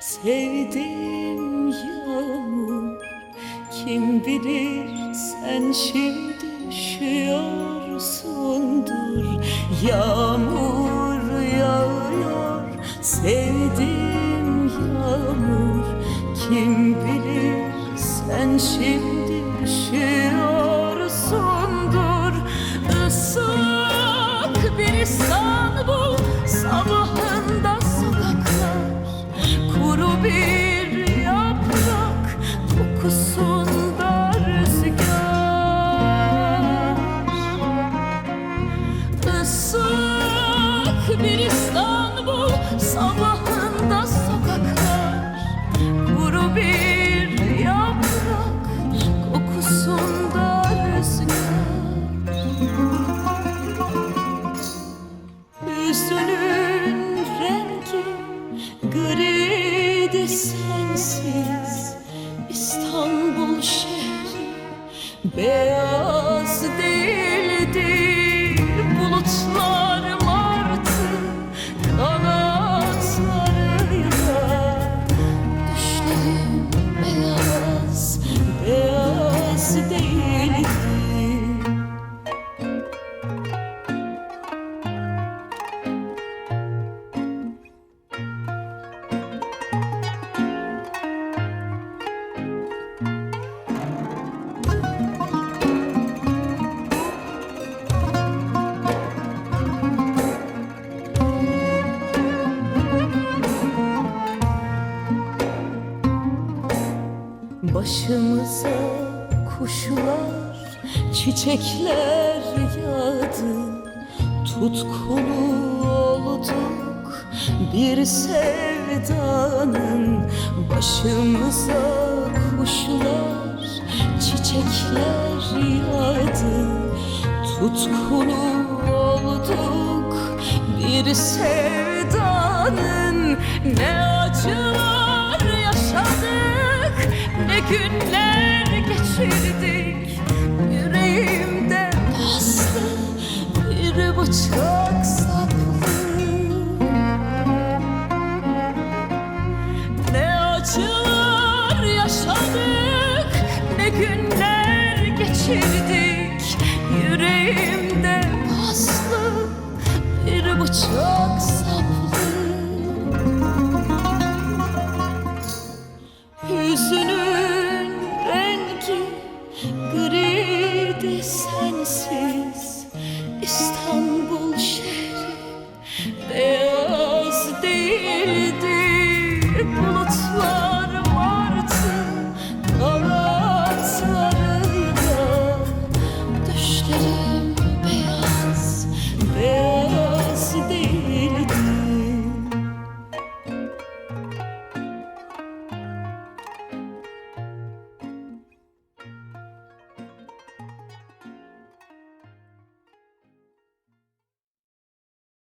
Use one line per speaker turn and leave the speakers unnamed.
Sevdim yağmur. Kim bilir sen şimdi üşüyorsundur. Yağmur griydi sensiz İstanbul şehri beyaz değildi Bulutlar Başımıza kuşlar, çiçekler yağdı. Tutkulu olduk bir sevdanın Başımıza kuşlar, çiçekler yağdı. Tutkulu olduk bir sevdanın Ne acılar günler geçirdik Yüreğimde paslı bir bıçak saplı Ne acılar yaşadık ne günler geçirdik Yüreğimde paslı bir bıçak saplı griydi sensiz İstanbul şehri beyaz değildi Bulut